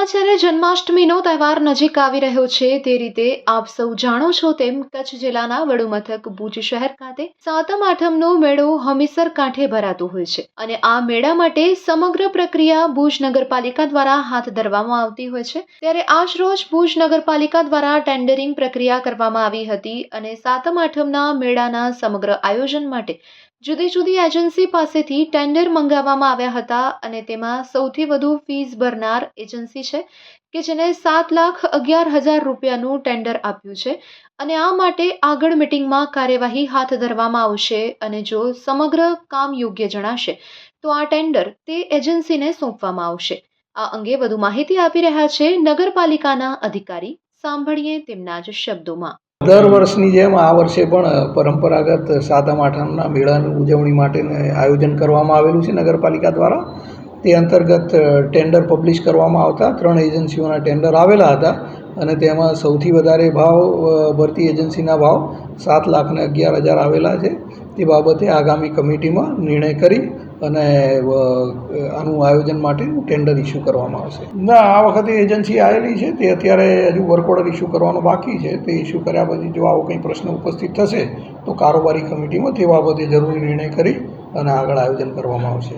અત્યારે જન્માષ્ટમીનો તહેવાર નજીક આવી રહ્યો છે, તે રીતે આપ સૌ જાણો છો તેમ કચ્છ જિલ્લાના વડુ મથક ભુજ શહેર ખાતે સાતમ આઠમનો મેળો હમીસર કાંઠે ભરાતો હોય છે અને આ મેળા માટે સમગ્ર પ્રક્રિયા ભુજ નગરપાલિકા દ્વારા હાથ ધરવામાં આવતી હોય છે. ત્યારે આજ રોજ ભુજ નગરપાલિકા દ્વારા ટેન્ડરિંગ પ્રક્રિયા કરવામાં આવી હતી અને સાતમ આઠમના મેળાના સમગ્ર આયોજન માટે જુદી જુદી એજન્સી પાસેથી ટેન્ડર મંગાવવામાં આવ્યા હતા અને તેમાં સૌથી વધુ ફીસ ભરનાર એજન્સી છે કે જેને સાત લાખ અગિયાર હજાર રૂપિયાનું ટેન્ડર આપ્યું છે અને આ માટે આગળ મિટિંગમાં કાર્યવાહી હાથ ધરવામાં આવશે અને જો સમગ્ર કામ યોગ્ય જણાશે, તો આ ટેન્ડર તે એજન્સીને સોંપવામાં આવશે. આ અંગે વધુ માહિતી આપી રહ્યા છે નગરપાલિકાના અધિકારી. સાંભળીએ તેમના જ શબ્દોમાં. દર વર્ષની જેમ આ વર્ષે પણ પરંપરાગત સાતમ, આઠમના મેળાની ઉજવણી માટેને આયોજન કરવામાં આવેલું છે નગરપાલિકા દ્વારા. તે અંતર્ગત ટેન્ડર પબ્લિશ કરવામાં આવતા ત્રણ એજન્સીઓના ટેન્ડર આવેલા હતા અને તેમાં સૌથી વધારે ભાવ ભરતી એજન્સીના ભાવ સાત લાખને અગિયાર હજાર આવેલા છે. તે બાબતે આગામી કમિટીમાં નિર્ણય કરી અને આનું આયોજન માટેનું ટેન્ડર ઇસ્યુ કરવામાં આવશે. ના, આ વખતે એજન્સી આવેલી છે, તે અત્યારે હજુ વર્ક ઓર્ડર ઇસ્યુ કરવાનો બાકી છે. તે ઇસ્યુ કર્યા પછી જો આવો કંઈ પ્રશ્ન ઉપસ્થિત થશે, તો કારોબારી કમિટીમાં તે બાબતે જરૂરી નિર્ણય કરી અને આગળ આયોજન કરવામાં આવશે.